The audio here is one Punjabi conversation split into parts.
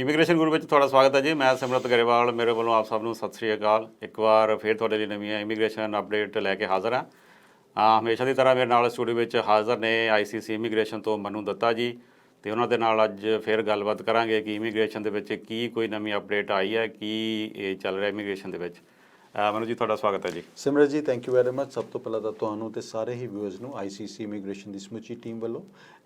ਇਮੀਗ੍ਰੇਸ਼ਨ ਗੁਰੂ ਵਿੱਚ ਤੁਹਾਡਾ ਸਵਾਗਤ ਹੈ ਜੀ। ਮੈਂ ਸਿਮਰਤ ਗਰੇਵਾਲ। ਮੇਰੇ ਵੱਲੋਂ ਆਪ ਸਭ ਨੂੰ ਸਤਿ ਸ੍ਰੀ ਅਕਾਲ। ਇੱਕ ਵਾਰ ਫੇਰ ਤੁਹਾਡੇ ਲਈ ਨਵੀਂ ਇਮੀਗ੍ਰੇਸ਼ਨ ਅਪਡੇਟ ਲੈ ਕੇ ਹਾਜ਼ਰ ਹਾਂ। ਆ ਹਮੇਸ਼ਾ ਦੀ ਤਰ੍ਹਾਂ ਮੇਰੇ ਨਾਲ ਸਟੂਡੀਓ ਵਿੱਚ ਹਾਜ਼ਰ ਨੇ ਆਈਸੀਸੀ ਇਮੀਗ੍ਰੇਸ਼ਨ ਤੋਂ ਮਨੂ ਦੱਤਾ ਜੀ। ਤੇ ਉਹਨਾਂ ਦੇ ਨਾਲ ਅੱਜ ਫੇਰ ਗੱਲਬਾਤ ਕਰਾਂਗੇ ਕਿ ਇਮੀਗ੍ਰੇਸ਼ਨ ਦੇ ਵਿੱਚ ਕੀ ਕੋਈ ਨਵੀਂ ਅਪਡੇਟ ਆਈ ਹੈ, ਕੀ ਇਹ ਚੱਲ ਰਿਹਾ ਇਮੀਗ੍ਰੇਸ਼ਨ ਦੇ ਵਿੱਚ। ਅ, ਮਨੂ ਜੀ ਤੁਹਾਡਾ ਸਵਾਗਤ ਹੈ ਜੀ। ਸਿਮਰਤ ਜੀ ਥੈਂਕ ਯੂ ਵੈਰੀ ਮਚ ਸਭ ਤੋਂ ਪਹਿਲਾਂ ਤਾਂ ਤੁਹਾਨੂੰ ਤੇ ਸਾਰੇ ਹੀ ਵਿਊਅਰਸ ਨੂੰ ਆਈਸੀਸੀ ਇਮੀਗ੍ਰੇਸ਼ਨ ਦੀ ਸਮੁੱਚੀ ਟੀਮ ਵੱਲੋਂ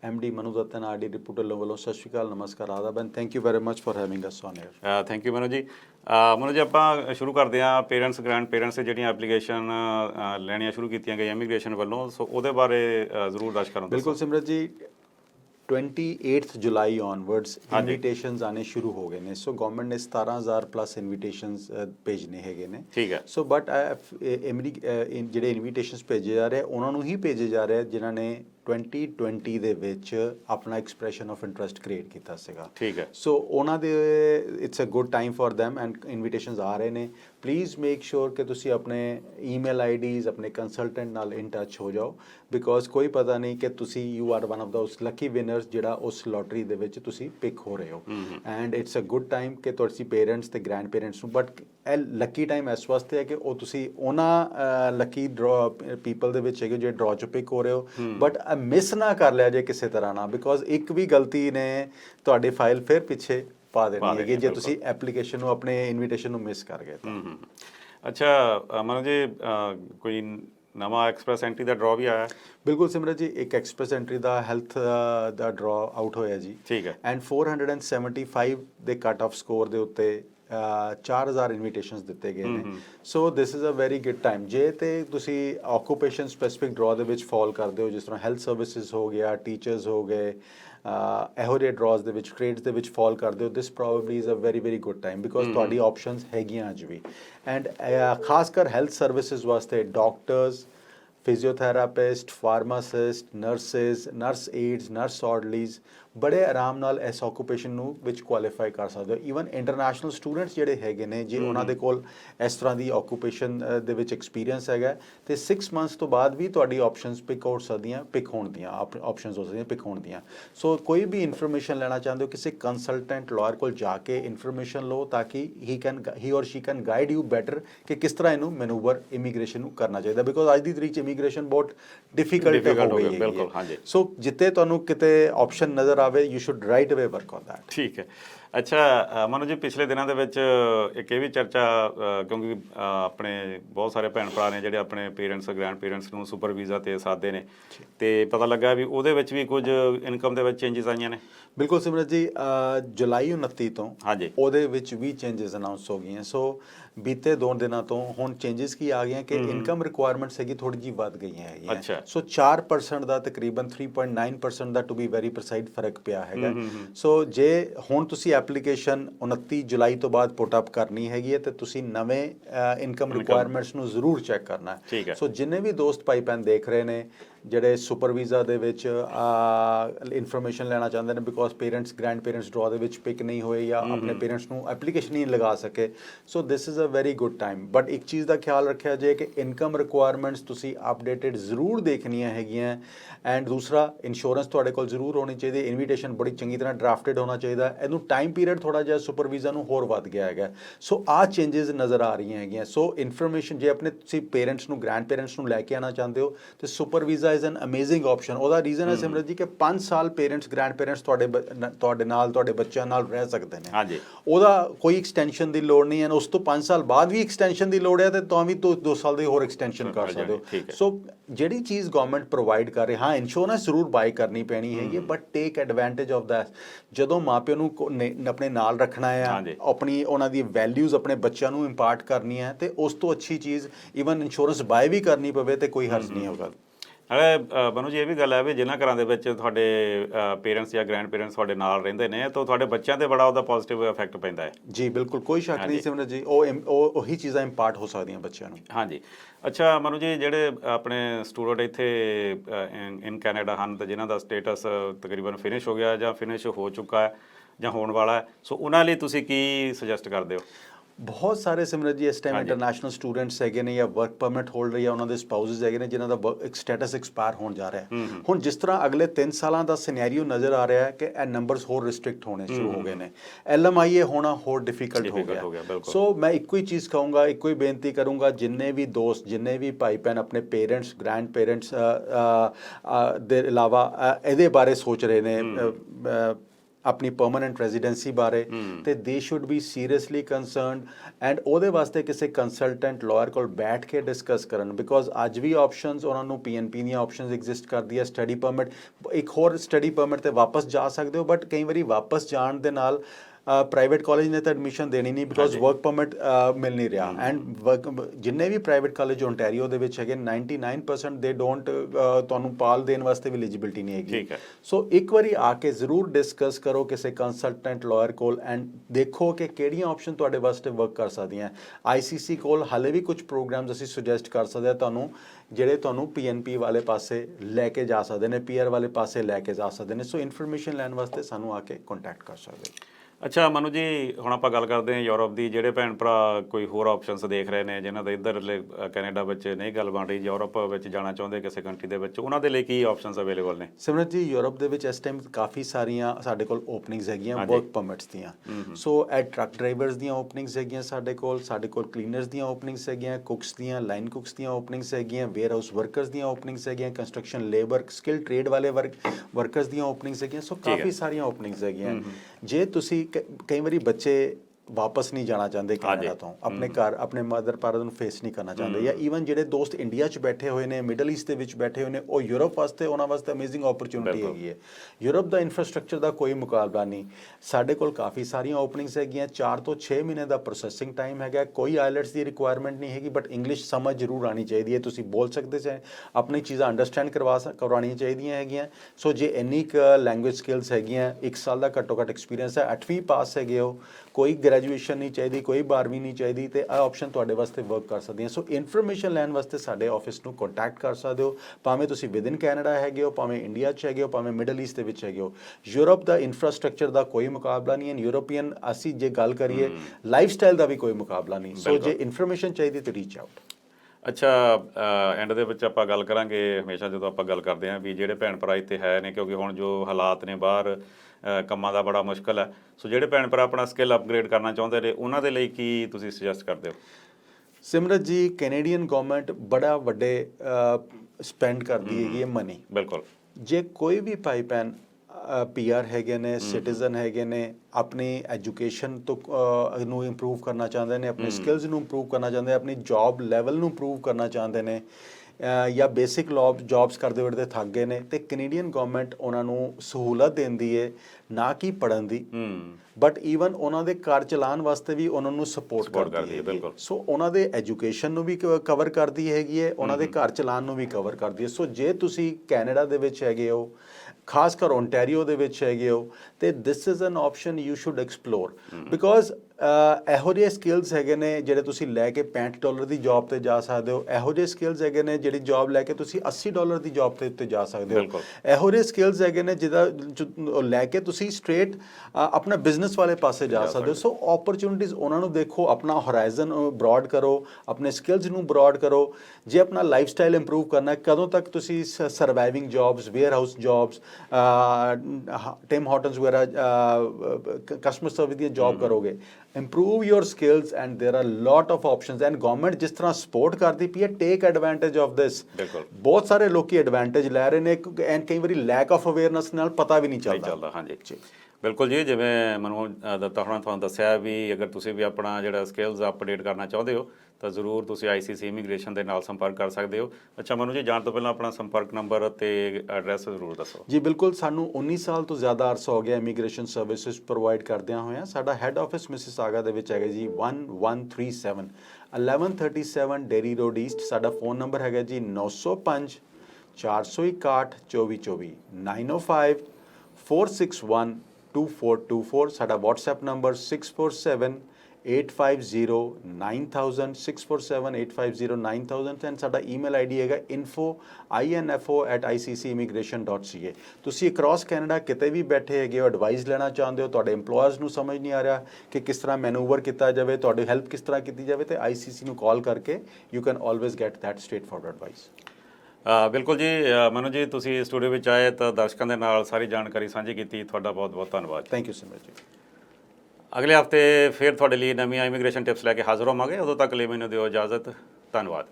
MD Manu Dattan RD reporter ਵੱਲੋਂ ਸਤਿ ਸ਼੍ਰੀ ਅਕਾਲ ਨਮਸਕਾਰ ਆਦਾਬ and thank you very much for having us on air thank you Manu ji. ਅ, ਮਨੂ ਜੀ ਆਪਾਂ ਸ਼ੁਰੂ ਕਰਦੇ ਹਾਂ ਪੇਰੈਂਟਸ ਗ੍ਰੈਂਡ ਪੇਰੈਂਟਸ ਜਿਹੜੀਆਂ ਐਪਲੀਕੇਸ਼ਨ ਲੈਣੀਆਂ ਸ਼ੁਰੂ ਕੀਤੀਆਂ ਗਈਆਂ ਇਮੀਗ੍ਰੇਸ਼ਨ ਵੱਲੋਂ ਸੋ ਉਹਦੇ ਬਾਰੇ ਜ਼ਰੂਰ ਦੱਸ ਕਰੋ ਬਿਲਕੁਲ ਸਿਮਰਤ ਜੀ 28th ਜੁਲਾਈ ਔਨਵਰਡਸ ਇਨਵੀਟੇਸ਼ਨਸ ਆਨੇ ਸ਼ੁਰੂ ਹੋ ਗਏ ਨੇ। ਸੋ ਗਵਰਨਮੈਂਟ ਨੇ 17000 ਪਲੱਸ ਇਨਵੀਟੇਸ਼ਨਸ ਭੇਜਨੇ ਹੈਗੇ ਨੇ। ਠੀਕ ਹੈ। ਸੋ ਬਟ ਜਿਹੜੇ ਇਨਵੀਟੇਸ਼ਨਸ ਭੇਜੇ ਜਾ ਰਹੇ ਉਹਨਾਂ ਨੂੰ ਹੀ ਭੇਜੇ ਜਾ ਰਹੇ ਜਿਨ੍ਹਾਂ ਨੇ 2020 ਦੇ ਵਿੱਚ ਆਪਣਾ ਐਕਸਪ੍ਰੈਸ਼ਨ ਆਫ ਇੰਟਰਸਟ ਕ੍ਰੀਏਟ ਕੀਤਾ ਸੀਗਾ। ਠੀਕ ਹੈ। ਸੋ ਉਹਨਾਂ ਦੇ it's a good time for them and invitations ਆ ਰਹੇ ਨੇ। ਪਲੀਜ਼ ਮੇਕ ਸ਼ੋਰ ਕਿ ਤੁਸੀਂ ਆਪਣੇ ਈਮੇਲ ਆਈਡੀਜ਼ ਆਪਣੇ ਕੰਸਲਟੈਂਟ ਨਾਲ ਇਨ ਟੱਚ ਹੋ ਜਾਓ। ਬਿਕੋਜ਼ ਕੋਈ ਪਤਾ ਨਹੀਂ ਕਿ ਤੁਸੀਂ you are one of those lucky winners ਜਿਹੜਾ ਉਸ ਲੋਟਰੀ ਦੇ ਵਿੱਚ ਤੁਸੀਂ ਪਿਕ ਹੋ ਰਹੇ ਹੋ। And it's a good time ਕਿ ਤੁਸੀਂ ਪੇਰੈਂਟਸ ਤੇ ਗ੍ਰੈਂਡ ਪੇਰੈਂਟਸ ਨੂੰ ਬਟ ਇਹ ਲੱਕੀ ਟਾਈਮ ਇਸ ਵਾਸਤੇ ਹੈ ਕਿ ਉਹ ਤੁਸੀਂ ਉਹਨਾਂ ਲੱਕੀ ਡਰਾ ਪੀਪਲ ਦੇ ਵਿੱਚ ਹੈਗੇ ਜਿਹੜੇ ਡਰਾ ਚ ਪਿਕ ਹੋ ਰਹੇ ਹੋ। ਬਟ ਮਿਸ ਨਾ ਕਰ ਲਿਆ ਜੇ ਕਿਸੇ ਤਰ੍ਹਾਂ ਨਾਲ ਬਿਕੋਜ਼ ਇੱਕ ਵੀ ਗਲਤੀ ਨੇ ਤੁਹਾਡੀ ਫਾਈਲ ਫਿਰ ਪਿੱਛੇ ਪਾ ਦੇਣੀ ਹੈਗੀ ਜੇ ਤੁਸੀਂ ਐਪਲੀਕੇਸ਼ਨ ਨੂੰ ਆਪਣੇ ਇਨਵੀਟੇਸ਼ਨ ਨੂੰ ਮਿਸ ਕਰ ਗਏ ਤਾਂ। ਅੱਛਾ ਮਨੂ ਜੀ ਕੋਈ ਨਵਾਂ ਐਕਸਪ੍ਰੈਸ ਐਂਟਰੀ ਦਾ ਡਰਾ ਵੀ ਆਇਆ? ਬਿਲਕੁਲ ਸਿਮਰਤ ਜੀ ਇੱਕ ਐਕਸਪ੍ਰੈਸ ਐਂਟਰੀ ਦਾ ਹੈਲਥ ਦਾ ਡਰਾ ਆਊਟ ਹੋਇਆ ਜੀ। ਠੀਕ ਹੈ। ਐਂਡ 475 ਦੇ ਕੱਟ ਆਫ ਸਕੋਰ ਦੇ ਉੱਤੇ 4000 ਇਨਵੀਟੇਸ਼ਨਸ ਦਿੱਤੇ ਗਏ ਨੇ। So this is a very good time ਜੇ ਤੇ ਤੁਸੀਂ ਆਕੂਪੇਸ਼ਨ ਸਪੈਸਿਫਿਕ ਡਰਾ ਦੇ ਵਿੱਚ ਫਾਲ ਕਰਦੇ ਹੋ ਜਿਸ ਤਰ੍ਹਾਂ ਹੈਲਥ ਸਰਵਿਸਿਜ਼ ਹੋ ਗਿਆ ਟੀਚਰਸ ਹੋ ਗਏ ਇਹੋ ਜਿਹੇ ਡਰਾਸ ਦੇ ਵਿੱਚ ਟ੍ਰੇਡਸ ਦੇ ਵਿੱਚ ਫਾਲ ਕਰਦੇ ਹੋ this probably is a very very good time because ਤੁਹਾਡੀ ਆਪਸ਼ਨਸ ਹੈਗੀਆਂ ਅੱਜ ਵੀ। ਐਂਡ ਖਾਸ ਕਰ ਹੈਲਥ ਸਰਵਿਸਿਜ਼ ਵਾਸਤੇ doctors physiotherapist pharmacist nurses nurse aides nurse orderlies ਬੜੇ ਆਰਾਮ ਨਾਲ ਇਸ ਆਕੂਪੇਸ਼ਨ ਨੂੰ ਵਿੱਚ ਕੁਆਲੀਫਾਈ ਕਰ ਸਕਦੇ ਹੋ ਈਵਨ ਇੰਟਰਨੈਸ਼ਨਲ ਸਟੂਡੈਂਟਸ ਜਿਹੜੇ ਹੈਗੇ ਨੇ ਜੇ ਉਹਨਾਂ ਦੇ ਕੋਲ ਇਸ ਤਰ੍ਹਾਂ ਦੀ ਆਕੂਪੇਸ਼ਨ ਦੇ ਵਿੱਚ ਐਕਸਪੀਰੀਅੰਸ ਹੈਗਾ ਤੇ 6 ਮੰਥਸ ਤੋਂ ਬਾਅਦ ਵੀ ਤੁਹਾਡੀ ਆਪਸ਼ਨਸ ਪਿਕ ਹੋ ਸਕਦੀਆਂ ਪਿਕ ਹੋਣ ਦੀਆਂ ਆਪਸ਼ਨਸ ਹੋ ਸਕਦੀਆਂ ਪਿਕ ਹੋਣ ਦੀਆਂ ਸੋ ਕੋਈ ਵੀ ਇਨਫੋਰਮੇਸ਼ਨ ਲੈਣਾ ਚਾਹੁੰਦੇ ਹੋ ਕਿਸੇ ਕੰਸਲਟੈਂਟ ਲਾਇਰ ਕੋਲ ਜਾ ਕੇ ਇਨਫੋਰਮੇਸ਼ਨ ਲਓ ਤਾਂ ਕਿ he can he or she can guide you better ਕਿ ਕਿਸ ਤਰ੍ਹਾਂ ਇਹਨੂੰ ਮੈਨੂਵਰ ਇਮੀਗ੍ਰੇਸ਼ਨ ਨੂੰ ਕਰਨਾ ਚਾਹੀਦਾ ਬਿਕੋਜ਼ ਅੱਜ ਦੀ ਤਰੀਕ ਚ ਇਮੀਗ੍ਰੇਸ਼ਨ ਬਹੁਤ ਡਿਫਿਕਲਟ ਹੋ ਹੋ ਗਈ ਹੈਗੀ ਬਿਲਕੁਲ, ਹੈ। ਹਾਂਜੀ। ਸੋ ਜਿੱਤੇ ਤੁਹਾਨੂੰ ਕਿਤੇ ਆਪਸ਼ਨ ਨਜ਼ਰ you should right away work on that ठीक है. ਅੱਛਾ ਅ, ਮਨੂ ਜੀ ਪਿਛਲੇ ਦਿਨਾਂ ਦੇ ਵਿੱਚ ਇੱਕ ਇਹ ਵੀ ਚਰਚਾ ਕਿਉਂਕਿ ਆਪਣੇ ਬਹੁਤ ਸਾਰੇ ਭੈਣ ਭਰਾ ਨੇ ਜਿਹੜੇ ਆਪਣੇ ਪੇਰੈਂਟਸ ਗ੍ਰੈਂਡ ਪੇਰੈਂਟਸ ਨੂੰ ਸੁਪਰ ਵੀਜ਼ਾ ਤੇ ਸਾਦੇ ਨੇ। ਤੇ ਪਤਾ ਲੱਗਾ ਵੀ ਉਹਦੇ ਵਿੱਚ ਵੀ ਕੁਝ ਇਨਕਮ ਦੇ ਵਿੱਚ ਚੇਂਜਸ ਆਈਆਂ ਨੇ? ਬਿਲਕੁਲ ਸਿਮਰਤ ਜੀ ਜੁਲਾਈ 29 ਤੋਂ ਹਾਂਜੀ। ਉਹਦੇ ਵਿੱਚ ਵੀ ਚੇਂਜਸ ਅਨਾਉਂਸ ਹੋ ਗਈਆਂ। ਸੋ ਬੀਤੇ ਦੋ ਦਿਨਾਂ ਤੋਂ ਹੁਣ ਚੇਂਜਸ ਕੀ ਆ ਗਈਆਂ ਕਿ ਇਨਕਮ ਰਿਕੁਆਇਰਮੈਂਟਸ ਹੈਗੀ ਥੋੜੀ ਜੀ ਵੱਧ ਗਈਆਂ ਹੈਗੀਆਂ। ਸੋ 4% ਦਾ ਤਕਰੀਬਨ 3.9% ਦਾ ਟੂ ਬੀ ਵੈਰੀ ਪ੍ਰੀਸਾਈਜ਼ ਫ਼ਰਕ ਪਿਆ ਹੈਗਾ। ਸੋ ਜੇ ਹੁਣ ਤੁਸੀਂ ਐਪਲੀਕੇਸ਼ਨ 29 ਜੁਲਾਈ ਤੋਂ ਬਾਅਦ ਪੁੱਟ ਅਪ ਕਰਨੀ ਹੈਗੀ ਹੈ ਤੇ ਤੁਸੀਂ ਨਵੇਂ ਇਨਕਮ ਰਿਕੁਆਇਰਮੈਂਟਸ ਨੂੰ ਜ਼ਰੂਰ ਚੈੱਕ ਕਰਨਾ ਹੈ। ਸੋ ਜਿੰਨੇ ਵੀ ਦੋਸਤ ਭਾਈ ਭੈਣ ਦੇਖ ਰਹੇ ਨੇ ਜਿਹੜੇ ਸੁਪਰ ਵੀਜ਼ਾ ਦੇ ਵਿੱਚ ਇਨਫੋਰਮੇਸ਼ਨ ਲੈਣਾ ਚਾਹੁੰਦੇ ਨੇ because parents grand parents draw ਦੇ ਵਿੱਚ ਪਿਕ ਨਹੀਂ ਹੋਏ ਜਾਂ ਆਪਣੇ ਪੇਰੈਂਟਸ ਨੂੰ ਐਪਲੀਕੇਸ਼ਨ ਨਹੀਂ ਲਗਾ ਸਕੇ। So this is a very good time but ਇੱਕ ਚੀਜ਼ ਦਾ ਖਿਆਲ ਰੱਖਿਆ ਜਾਏ ਕਿ ਇਨਕਮ ਰਿਕੁਆਇਰਮੈਂਟਸ ਤੁਸੀਂ ਅਪਡੇਟਡ ਜ਼ਰੂਰ ਦੇਖਣੀਆਂ ਹੈਗੀਆਂ ਐਂਡ ਦੂਸਰਾ ਇੰਸ਼ੋਰੈਂਸ ਤੁਹਾਡੇ ਕੋਲ ਜ਼ਰੂਰ ਹੋਣੀ ਚਾਹੀਦੀ ਇਨਵੀਟੇਸ਼ਨ ਬੜੀ ਚੰਗੀ ਤਰ੍ਹਾਂ ਡਰਾਫਟਡ ਹੋਣਾ ਚਾਹੀਦਾ ਇਹਨੂੰ ਟਾਈਮ ਪੀਰੀਅਡ ਥੋੜਾ ਜਿਹਾ ਸੁਪਰ ਵੀਜ਼ਾ ਨੂੰ ਹੋਰ ਵੱਧ ਗਿਆ ਹੈਗਾ। ਸੋ ਆ ਚੇਂਜਸ ਨਜ਼ਰ ਆ ਰਹੀਆਂ ਹੈਗੀਆਂ। ਸੋ ਇਨਫੋਰਮੇਸ਼ਨ ਜੇ ਆਪਣੇ ਤੁਸੀਂ ਪੇਰੈਂਟਸ ਨੂੰ ਗ੍ਰੈਂਡ ਪੇਰੈਂਟਸ ਨੂੰ ਲੈ ਕੇ ਆਣਾ ਚਾਹੁੰਦੇ ਹੋ ਤੇ super visa is an amazing option ਉਹਦਾ ਰੀਜ਼ਨ ਹੈ ਸਿਮਰਤ ਜੀ ਕਿ 5 ਸਾਲ ਪੇਰੈਂਟਸ ਗ੍ਰੈਂਡ ਪੇਰੈਂਟਸ ਤੁਹਾਡੇ ਤੁਹਾਡੇ ਨਾਲ ਤੁਹਾਡੇ ਬੱਚਿਆਂ ਨਾਲ ਰਹਿ ਸਕਦੇ ਨੇ। ਹਾਂਜੀ। ਉਹਦਾ ਕੋਈ ਐਕਸਟੈਂਸ਼ਨ ਦੀ ਲੋੜ ਨਹੀਂ ਹੈ ਉਸ ਤੋਂ 5 ਸਾਲ ਬਾਅਦ ਵੀ ਐਕਸਟੈਂਸ਼ਨ ਦੀ ਲੋੜ ਹੈ ਤੇ ਤਾਂ ਵੀ ਤੋਂ 2 ਸਾਲ ਦੀ ਹੋਰ ਐਕਸਟੈਂਸ਼ਨ ਕਰ ਸਕਦੇ ਹੋ। ਸੋ ਜਿਹੜੀ ਚੀਜ਼ ਗਵਰਨਮੈਂਟ ਪ੍ਰੋਵਾਈਡ ਕਰ ਰਹੀ ਹਾਂ ਇੰਸ਼ੋਰੈਂਸ ਜ਼ਰੂਰ ਬਾਈ ਕਰਨੀ ਪੈਣੀ ਹੈਗੀ but take advantage of that ਜਦੋਂ ਮਾਪਿਆਂ ਨੇ- ਆਪਣੇ ਨਾਲ ਰੱਖਣਾ ਹੈ ਹਾਂਜੀ। ਆਪਣੀ ਉਹਨਾਂ ਦੀ ਵੈਲਿਊਜ਼ ਆਪਣੇ ਬੱਚਿਆਂ ਨੂੰ ਇੰਪਾਰਟ ਕਰਨੀ ਹੈ ਤੇ ਉਸ ਤੋਂ ਅੱਛੀ ਚੀਜ਼ ਇਵਨ ਇੰਸ਼ੋਰੈਂਸ ਬਾਈ ਵੀ ਕਰਨੀ ਪਵੇ ਤੇ ਕੋਈ ਹਰਜ ਨਹੀਂ ਹੋਗਾ। ਨਾਲੇ ਬਨੂ ਜੀ ਇਹ ਵੀ ਗੱਲ ਹੈ ਵੀ ਜਿਨ੍ਹਾਂ ਘਰਾਂ ਦੇ ਵਿੱਚ ਤੁਹਾਡੇ ਪੇਰੈਂਟਸ ਜਾਂ ਗ੍ਰੈਂਡ ਪੇਰੈਂਟਸ ਤੁਹਾਡੇ ਨਾਲ ਰਹਿੰਦੇ ਨੇ ਤਾਂ ਤੁਹਾਡੇ ਬੱਚਿਆਂ ਤੇ ਬੜਾ ਉਹਦਾ ਪੋਜ਼ਿਟਿਵ ਇਫੈਕਟ ਪੈਂਦਾ ਹੈ। ਜੀ ਬਿਲਕੁਲ ਕੋਈ ਸ਼ੱਕ। ਨਹੀਂ ਸਿਮਰਨ ਜੀ ਉਹ ਉਹ ਉਹੀ ਚੀਜ਼ਾਂ ਇੰਪਾਰਟ ਹੋ ਸਕਦੀਆਂ ਬੱਚਿਆਂ ਨੂੰ। ਹਾਂਜੀ। ਅੱਛਾ ਮਨੂ ਜੀ ਜਿਹੜੇ ਆਪਣੇ ਸਟੂਡੈਂਟ ਇੱਥੇ ਇਨ ਕੈਨੇਡਾ ਹਨ ਤੇ ਜਿਨ੍ਹਾਂ ਦਾ ਸਟੇਟਸ ਤਕਰੀਬਨ ਫਿਨਿਸ਼ ਹੋ ਗਿਆ ਜਾਂ ਫਿਨਿਸ਼ ਹੋ ਚੁੱਕਾ ਹੈ ਜਾਂ ਹੋਣ ਵਾਲਾ ਸੋ ਉਹਨਾਂ ਲਈ ਤੁਸੀਂ ਕੀ ਸੁਜੈਸਟ ਕਰਦੇ ਹੋ? ਬਹੁਤ ਸਾਰੇ ਸਿਮਰਤ ਜੀ ਇਸ ਟਾਈਮ। ਇੰਟਰਨੈਸ਼ਨਲ ਸਟੂਡੈਂਟਸ ਹੈਗੇ ਨੇ ਜਾਂ ਵਰਕ ਪਰਮਿਟ ਹੋਲਡਰ ਜਾਂ ਉਹਨਾਂ ਦੇ ਸਪਾਊਸਸ ਹੈਗੇ ਨੇ ਜਿਨ੍ਹਾਂ ਦਾ ਸਟੇਟਸ ਐਕਸਪਾਇਰ ਹੋਣ ਜਾ ਰਿਹਾ ਹੂੰ। ਹੁਣ ਜਿਸ ਤਰ੍ਹਾਂ ਅਗਲੇ 3 ਸਾਲਾਂ ਦਾ ਸਿਨੈਰੀਓ ਨਜ਼ਰ ਆ ਰਿਹਾ ਹੈ ਕਿ ਇਹ ਨੰਬਰਸ ਹੋਰ ਰਿਸਟ੍ਰਿਕਟ ਹੋਣੇ ਸ਼ੁਰੂ ਹੋ ਗਏ ਨੇ। ਐਲਐਮਆਈਏ ਹੋਣਾ ਹੋਰ ਡਿਫਿਕਲਟ ਹੋ ਗਿਆ। ਸੋ ਮੈਂ ਇੱਕੋ ਹੀ ਚੀਜ਼ ਕਹੂੰਗਾ ਇੱਕੋ ਹੀ ਬੇਨਤੀ ਕਰੂੰਗਾ ਜਿੰਨੇ ਵੀ ਦੋਸਤ ਜਿੰਨੇ ਵੀ ਭਾਈ ਭੈਣ ਆਪਣੇ ਪੇਰੈਂਟਸ ਗ੍ਰੈਂਡ ਪੇਰੈਂਟਸ ਦੇ ਇਲਾਵਾ ਇਹਦੇ ਬਾਰੇ ਸੋਚ ਰਹੇ ਨੇ ਆਪਣੀ ਪਰਮਨੈਂਟ ਰੈਜ਼ੀਡੈਂਸੀ ਬਾਰੇ। ਤੇ they should be seriously concerned and ਉਹਦੇ ਵਾਸਤੇ ਕਿਸੇ ਕੰਸਲਟੈਂਟ ਲਾਇਰ ਕੋਲ ਬੈਠ ਕੇ ਡਿਸਕਸ ਕਰਨ ਬਿਕੋਜ਼ ਅੱਜ ਵੀ ਆਪਸ਼ਨਸ ਉਹਨਾਂ ਨੂੰ ਪੀਐਨਪੀ ਦੀਆਂ ਆਪਸ਼ਨਸ ਐਗਜ਼ਿਸਟ ਕਰਦੀ ਹੈ ਸਟੱਡੀ ਪਰਮਿਟ ਇੱਕ ਹੋਰ ਸਟੱਡੀ ਪਰਮਿਟ ਤੇ ਵਾਪਸ ਜਾ ਸਕਦੇ ਹੋ ਬਟ ਕਈ ਵਾਰੀ ਵਾਪਸ ਜਾਣ ਦੇ ਨਾਲ ਪ੍ਰਾਈਵੇਟ ਕਾਲਜ ਨੇ ਤਾਂ ਐਡਮਿਸ਼ਨ ਦੇਣੀ ਨਹੀਂ ਬਿਕੋਜ਼। ਵਰਕ ਪਰਮਿਟ ਮਿਲ ਨਹੀਂ ਰਿਹਾ। ਐਂਡ ਜਿੰਨੇ ਵੀ ਪ੍ਰਾਈਵੇਟ ਕਾਲਜ ਓਨਟਾਰੀਓ ਦੇ ਵਿੱਚ ਹੈਗੇ 99% ਦੇ ਡੋਨਟ ਤੁਹਾਨੂੰ ਪਾਲ ਦੇਣ ਵਾਸਤੇ ਵੀ ਐਲੀਜੀਬਿਲਟੀ ਨਹੀਂ ਹੈਗੀ। ਸੋ ਇੱਕ ਵਾਰੀ ਆ ਕੇ ਜ਼ਰੂਰ ਡਿਸਕਸ ਕਰੋ ਕਿਸੇ ਕੰਸਲਟੈਂਟ ਲਾਇਰ ਕੋਲ ਐਂਡ ਦੇਖੋ ਕਿ ਕਿਹੜੀਆਂ ਆਪਸ਼ਨ ਤੁਹਾਡੇ ਵਾਸਤੇ ਵਰਕ ਕਰ ਸਕਦੀਆਂ। ਆਈਸੀਸੀ ਕੋਲ ਹਾਲੇ ਵੀ ਕੁਝ ਪ੍ਰੋਗਰਾਮਸ ਅਸੀਂ ਸੁਜੈਸਟ ਕਰ ਸਕਦੇ ਹਾਂ ਤੁਹਾਨੂੰ ਜਿਹੜੇ ਤੁਹਾਨੂੰ ਪੀਐਨਪੀ ਵਾਲੇ ਪਾਸੇ ਲੈ ਕੇ ਜਾ ਸਕਦੇ ਨੇ ਪੀਆਰ ਵਾਲੇ ਪਾਸੇ ਲੈ ਕੇ ਜਾ ਸਕਦੇ ਨੇ। ਸੋ ਇਨਫੋਰਮੇਸ਼ਨ ਲੈਣ ਵਾਸਤੇ ਸਾਨੂੰ ਆ ਕੇ ਕੰਟੈਕਟ ਕਰ ਸਕਦੇ ਹੋ। ਅੱਛਾ ਮਨੂ ਜੀ ਹੁਣ ਆਪਾਂ ਗੱਲ ਕਰਦੇ ਹਾਂ ਯੂਰਪ ਦੀ ਜਿਹੜੇ ਭੈਣ ਭਰਾ ਕੋਈ ਹੋਰ ਆਪਸ਼ਨਸ ਦੇਖ ਰਹੇ ਨੇ ਜਿਨ੍ਹਾਂ ਦੇ ਇੱਧਰਲੇ ਕੈਨੇਡਾ ਵਿੱਚ ਨਹੀਂ ਗੱਲ ਬਣ ਰਹੀ ਯੂਰਪ ਵਿੱਚ ਜਾਣਾ ਚਾਹੁੰਦੇ ਕਿਸੇ ਕੰਟਰੀ ਦੇ ਵਿੱਚ ਉਹਨਾਂ ਦੇ ਲਈ ਕੀ ਆਪਸ਼ਨਸ ਅਵੇਲੇਬਲ ਨੇ? ਸਿਮਰਤ ਜੀ ਯੂਰਪ ਦੇ ਵਿੱਚ ਇਸ ਟਾਈਮ ਕਾਫੀ ਸਾਰੀਆਂ ਸਾਡੇ ਕੋਲ ਓਪਨਿੰਗਸ ਹੈਗੀਆਂ। ਵਰਕ ਪਰਮਿਟਸ ਦੀਆਂ। ਸੋ ਇਹ ਟਰੱਕ ਡਰਾਈਵਰਸ ਦੀਆਂ ਓਪਨਿੰਗਸ ਹੈਗੀਆਂ ਸਾਡੇ ਕੋਲ ਸਾਡੇ ਕੋਲ ਕਲੀਨਰਸ ਦੀਆਂ ਓਪਨਿੰਗਸ ਹੈਗੀਆਂ ਕੁਕਸ ਦੀਆਂ ਲਾਈਨ ਕੁਕਸ ਦੀਆਂ ਓਪਨਿੰਗਸ ਹੈਗੀਆਂ ਵੇਅਰ ਹਾਊਸ ਵਰਕਰਸ ਦੀਆਂ ਓਪਨਿੰਗਸ ਹੈਗੀਆਂ ਕੰਸਟਰਕਸ਼ਨ ਲੇਬਰ ਸਕਿਲ ਟ੍ਰੇਡ ਵਾਲੇ ਵਰਕ ਵਰਕਰਸ ਦੀਆਂ ਓਪਨਿੰਗਸ ਹੈਗੀਆਂ। ਸੋ। ਕਾਫੀ ਸਾਰੀਆਂ ਓਪਨਿੰਗਸ ਹੈਗੀਆਂ। ਜੇ ਤੁਸੀਂ ਕਈ ਵਾਰੀ ਬੱਚੇ ਵਾਪਸ ਨਹੀਂ ਜਾਣਾ ਚਾਹੁੰਦੇ ਕੈਨੇਡਾ ਤੋਂ। ਆਪਣੇ ਘਰ ਆਪਣੇ ਮਦਰ ਭਾਰਤ ਨੂੰ ਫੇਸ ਨਹੀਂ ਕਰਨਾ ਚਾਹੁੰਦੇ। ਜਾਂ ਈਵਨ ਜਿਹੜੇ ਦੋਸਤ ਇੰਡੀਆ 'ਚ ਬੈਠੇ ਹੋਏ ਨੇ ਮਿਡਲ ਈਸਟ ਦੇ ਵਿੱਚ ਬੈਠੇ ਹੋਏ ਨੇ ਉਹ ਯੂਰਪ ਵਾਸਤੇ ਉਹਨਾਂ ਵਾਸਤੇ ਅਮੇਜ਼ਿੰਗ ਓਪਰਚੁਨਿਟੀ ਹੈਗੀ ਹੈ। ਯੂਰਪ ਦਾ ਇਨਫਰਾਸਟ੍ਰਕਚਰ ਦਾ ਕੋਈ ਮੁਕਾਬਲਾ ਨਹੀਂ। ਸਾਡੇ ਕੋਲ ਕਾਫੀ ਸਾਰੀਆਂ ਓਪਨਿੰਗਸ ਹੈਗੀਆਂ। 4 ਤੋਂ 6 ਮਹੀਨੇ ਦਾ ਪ੍ਰੋਸੈਸਿੰਗ ਟਾਈਮ ਹੈਗਾ। ਕੋਈ ਆਇਲਟਸ ਦੀ ਰਿਕੁਆਇਰਮੈਂਟ ਨਹੀਂ ਹੈਗੀ ਬਟ ਇੰਗਲਿਸ਼ ਸਮਝ ਜ਼ਰੂਰ ਆਣੀ ਚਾਹੀਦੀ ਹੈ। ਤੁਸੀਂ ਬੋਲ ਸਕਦੇ ਸੇ ਆਪਣੀ ਚੀਜ਼ਾਂ ਅੰਡਰਸਟੈਂਡ ਕਰਵਾ ਕਰਵਾਉਣੀਆਂ ਚਾਹੀਦੀਆਂ ਹੈਗੀਆਂ। ਸੋ ਜੇ ਇੰਨੀ ਕੁ ਲੈਂਗੁਏਜ ਸਕਿੱਲਸ ਹੈਗੀਆਂ 1 ਸਾਲ ਦਾ ਘੱਟੋ ਘੱਟ ਐਕਸਪੀਰੀਅੰਸ ਹੈ 8ਵੀਂ ਪਾਸ ਹੈਗੇ ਹੋ ਕੋਈ ਗ੍ਰੈਜੂਏਸ਼ਨ ਨਹੀਂ ਚਾਹੀਦੀ ਕੋਈ 12ਵੀਂ ਨਹੀਂ ਚਾਹੀਦੀ ਤੇ ਇਹ ਆਪਸ਼ਨ ਤੁਹਾਡੇ ਵਾਸਤੇ ਵਰਕ ਕਰ ਸਕਦੀਆਂ। ਸੋ ਇਨਫੋਰਮੇਸ਼ਨ ਲੈਣ ਵਾਸਤੇ ਸਾਡੇ ਆਫਿਸ ਨੂੰ ਕੰਟੈਕਟ ਕਰ ਸਕਦੇ ਹੋ। ਭਾਵੇਂ ਤੁਸੀਂ ਵਿਦ ਇਨ ਕੈਨੇਡਾ ਹੈਗੇ ਹੋ ਭਾਵੇਂ ਇੰਡੀਆ 'ਚ ਹੈਗੇ ਹੋ ਭਾਵੇਂ ਮਿਡਲ ਈਸਟ ਦੇ ਵਿੱਚ ਹੈਗੇ ਹੋ। ਯੂਰਪ ਦਾ ਇਨਫਰਾਸਟ੍ਰਕਚਰ ਦਾ ਕੋਈ ਮੁਕਾਬਲਾ ਨਹੀਂ ਹੈ। ਯੂਰੋਪੀਅਨ ਅਸੀਂ ਜੇ ਗੱਲ ਕਰੀਏ ਲਾਈਫ ਸਟਾਈਲ ਦਾ ਵੀ ਕੋਈ ਮੁਕਾਬਲਾ ਨਹੀਂ। ਸੋ। ਜੇ ਇਨਫੋਰਮੇਸ਼ਨ ਚਾਹੀਦੀ ਤਾਂ ਰੀਚ ਆਊਟ ਅੱਛਾ ਐਂਡ ਦੇ ਵਿੱਚ ਆਪਾਂ ਗੱਲ ਕਰਾਂਗੇ ਹਮੇਸ਼ਾ ਜਦੋਂ ਆਪਾਂ ਗੱਲ ਕਰਦੇ ਹਾਂ ਵੀ ਜਿਹੜੇ ਭੈਣ ਭਰਾ ਇੱਥੇ ਹੈ ਨੇ ਕਿਉਂਕਿ ਹੁਣ ਜੋ ਹਾਲਾਤ ਨੇ ਬਾਹਰ ਕੰਮਾਂ ਦਾ ਬੜਾ ਮੁਸ਼ਕਲ ਹੈ। ਸੋ ਜਿਹੜੇ ਭੈਣ ਭਰਾ ਆਪਣਾ ਸਕਿੱਲ ਅਪਗ੍ਰੇਡ ਕਰਨਾ ਚਾਹੁੰਦੇ ਨੇ ਉਹਨਾਂ ਦੇ ਲਈ ਕੀ ਤੁਸੀਂ ਸੁਜੈਸਟ ਕਰਦੇ ਹੋ? ਸਿਮਰਤ ਜੀ ਕੈਨੇਡੀਅਨ ਗਵਰਨਮੈਂਟ ਬੜਾ ਵੱਡੇ ਸਪੈਂਡ ਕਰਦੀ ਹੈਗੀ ਹੈ ਮਨੀ ਬਿਲਕੁਲ। ਜੇ ਕੋਈ ਵੀ ਭੈਣ ਪੀਆਰ ਹੈਗੇ ਨੇ ਸਿਟੀਜ਼ਨ ਹੈਗੇ ਨੇ ਆਪਣੀ ਐਜੂਕੇਸ਼ਨ ਤੋਂ ਨੂੰ ਇੰਪਰੂਵ ਕਰਨਾ ਚਾਹੁੰਦੇ ਨੇ ਆਪਣੇ ਸਕਿੱਲਸ ਨੂੰ ਇੰਪਰੂਵ ਕਰਨਾ ਚਾਹੁੰਦੇ ਆਪਣੀ ਜੌਬ ਲੈਵਲ ਨੂੰ ਇੰਪਰੂਵ ਕਰਨਾ ਚਾਹੁੰਦੇ ਨੇ ਜਾਂ ਬੇਸਿਕ ਲੌਬ ਜੌਬਸ ਕਰਦੇ ਵੜਦੇ ਥੱਕ ਗਏ ਨੇ ਤੇ ਕੈਨੇਡੀਅਨ ਗਵਰਨਮੈਂਟ ਉਹਨਾਂ ਨੂੰ ਸਹੂਲਤ ਦਿੰਦੀ ਹੈ ਨਾ ਕਿ ਪੜਨ ਦੀ। ਬਟ ਈਵਨ ਉਹਨਾਂ ਦੇ ਘਰ ਚਲਾਉਣ ਵਾਸਤੇ ਵੀ ਉਹਨਾਂ ਨੂੰ ਸਪੋਰਟ ਕਰਦੀ ਹੈ। ਸੋ ਉਹਨਾਂ ਦੇ ਐਜੂਕੇਸ਼ਨ ਨੂੰ ਵੀ ਕਵਰ ਕਰਦੀ ਹੈਗੀ ਹੈ ਉਹਨਾਂ ਦੇ ਘਰ ਚਲਾਉਣ ਨੂੰ ਵੀ ਕਵਰ ਕਰਦੀ ਹੈ ਸੋ ਜੇ ਤੁਸੀਂ ਕੈਨੇਡਾ ਦੇ ਵਿੱਚ ਹੈਗੇ ਹੋ ਖਾਸ ਕਰ ਓਨਟਾਰੀਓ ਦੇ ਵਿੱਚ ਹੈਗੇ ਹੋ ਤੇ this is an option you should explore because ਇਹੋ ਜਿਹੇ ਸਕਿੱਲਸ ਹੈਗੇ ਨੇ ਜਿਹੜੇ ਤੁਸੀਂ ਲੈ ਕੇ 65 ਡਾਲਰ ਦੀ ਜੌਬ ਤੇ ਜਾ ਸਕਦੇ ਹੋ। ਇਹੋ ਜਿਹੇ ਸਕਿੱਲਸ ਹੈਗੇ ਨੇ ਜਿਹੜੀ ਜੌਬ ਲੈ ਕੇ ਤੁਸੀਂ 80 ਡਾਲਰ ਦੀ ਜੌਬ ਤੇ ਉੱਤੇ ਜਾ ਸਕਦੇ ਹੋ। ਇਹੋ ਜਿਹੇ ਸਕਿੱਲਸ ਹੈਗੇ ਨੇ ਜਿਹਦਾ ਲੈ ਕੇ ਤੁਸੀਂ ਸਟ੍ਰੇਟ ਆਪਣਾ ਬਿਜ਼ਨਸ ਵਾਲੇ ਪਾਸੇ ਜਾ ਸਕਦੇ ਹੋ। ਸੋ ਓਪਰਚ्युनिटीज ਉਹਨਾਂ ਨੂੰ ਦੇਖੋ ਆਪਣਾ ਹੋਰਾਈਜ਼ਨ ਬ੍ਰੌਡ ਕਰੋ ਆਪਣੇ ਸਕਿੱਲਸ ਨੂੰ ਬ੍ਰੌਡ ਕਰੋ। ਜੇ ਆਪਣਾ ਲਾਈਫ ਸਟਾਈਲ ਇੰਪਰੂਵ ਕਰਨਾ ਕਦੋਂ ਤੱਕ ਤੁਸੀਂ surviving jobs warehouse jobs Tim Hortons ਵਗੈਰਾ ਕਸਟਮਰ ਸਰਵਿਸ ਦੀ ਜੌਬ ਕਰੋਗੇ। Improve your skills and there are lot of options and government ਜਿਸ ਤਰ੍ਹਾਂ ਸਪੋਰਟ ਕਰਦੀ ਪਈ ਹੈ ਟੇਕ ਐਡਵਾਂਟੇਜ ਆਫ ਦਿਸ ਬਿਲਕੁਲ। ਬਹੁਤ ਸਾਰੇ ਲੋਕੀ ਐਡਵਾਂਟੇਜ ਲੈ ਰਹੇ ਨੇ ਐਂਡ ਕਈ ਵਾਰੀ ਲੈਕ ਆਫ ਅਵੇਅਰਨੈਸ ਨਾਲ ਪਤਾ ਵੀ ਨਹੀਂ ਨਹੀਂ ਚੱਲਦਾ ਚੱਲਦਾ ਹਾਂਜੀ ਬਿਲਕੁਲ ਜੀ ਜਿਵੇਂ ਮਨੋਜ ਅ, ਦੱਤਾ ਹੋਣਾ ਤੁਹਾਨੂੰ ਦੱਸਿਆ ਵੀ ਅਗਰ ਤੁਸੀਂ ਵੀ ਆਪਣਾ ਜਿਹੜਾ ਸਕਿੱਲਸ ਅਪਡੇਟ ਕਰਨਾ ਚਾਹੁੰਦੇ ਹੋ ਤਾਂ ਜ਼ਰੂਰ ਤੁਸੀਂ ਆਈਸੀਸੀ ਇਮੀਗ੍ਰੇਸ਼ਨ ਦੇ ਨਾਲ ਸੰਪਰਕ ਕਰ ਸਕਦੇ ਹੋ। ਅੱਛਾ, ਮਨੋਜ ਜੀ, ਜਾਣ ਤੋਂ ਪਹਿਲਾਂ ਆਪਣਾ ਸੰਪਰਕ ਨੰਬਰ ਤੇ ਐਡਰੈਸ ਜ਼ਰੂਰ ਦੱਸੋ। ਜੀ, ਬਿਲਕੁਲ, ਸਾਨੂੰ 19 ਸਾਲ ਤੋਂ ਜ਼ਿਆਦਾ ਅਰਸਾ ਹੋ ਗਿਆ ਇਮੀਗ੍ਰੇਸ਼ਨ ਸਰਵਿਸਿਜ਼ ਪ੍ਰੋਵਾਈਡ ਕਰਦਿਆਂ ਹੋਇਆਂ। ਸਾਡਾ ਹੈੱਡ ਆਫਿਸ ਮਿਸਿਸਾਗਾ ਦੇ ਵਿੱਚ ਹੈਗਾ ਜੀ 1137 1137 ਡੇਰੀ ਰੋਡ ਈਸਟ ਸਾਡਾ ਫੋਨ ਨੰਬਰ ਹੈਗਾ ਜੀ 905 461 2424 905 461 2424 ਸਾਡਾ WhatsApp ਨੰਬਰ 647 8509 647 850 9000 ਐਂਡ ਸਾਡਾ ਈਮੇਲ ਆਈਡੀ ਹੈਗਾ info.info@iccimmigration.ca ਤੁਸੀਂ ਅਕ੍ਰੋਸ ਕੈਨੇਡਾ ਕਿਤੇ ਵੀ ਬੈਠੇ ਹੈਗੇ ਹੋ ਐਡਵਾਈਸ ਲੈਣਾ ਚਾਹੁੰਦੇ ਹੋ ਤੁਹਾਡੇ EMPLOYERS ਨੂੰ ਸਮਝ ਨਹੀਂ ਆ ਰਿਹਾ ਕਿ ਕਿਸ ਤਰ੍ਹਾਂ ਮੈਨੂਵਰ ਕੀਤਾ ਜਾਵੇ ਤੁਹਾਡੀ ਹੈਲਪ ਕਿਸ ਤਰ੍ਹਾਂ ਕੀਤੀ ਜਾਵੇ ਤੇ ICC ਨੂੰ ਕਾਲ ਕਰਕੇ you can always get straight forward advice uh, ਬਿਲਕੁਲ ਜੀ ਮਨੂ ਜੀ ਤੁਸੀਂ ਸਟੂਡੀਓ ਵਿੱਚ ਆਏ ਤਾਂ ਦਰਸ਼ਕਾਂ ਦੇ ਨਾਲ ਸਾਰੀ ਜਾਣਕਾਰੀ ਸਾਂਝੀ ਕੀਤੀ। ਤੁਹਾਡਾ ਬਹੁਤ ਬਹੁਤ ਧੰਨਵਾਦ। ਥੈਂਕ ਯੂ ਸਿਮਰਤ ਜੀ ਅਗਲੇ ਹਫ਼ਤੇ ਫਿਰ ਤੁਹਾਡੇ ਲਈ ਨਵੀਆਂ ਇਮੀਗ੍ਰੇਸ਼ਨ ਟਿਪਸ ਲੈ ਕੇ ਹਾਜ਼ਰ ਹੋਵਾਂਗੇ। ਉਦੋਂ ਤੱਕ ਲਈ ਮੈਨੂੰ ਦਿਓ ਇਜਾਜ਼ਤ। ਧੰਨਵਾਦ।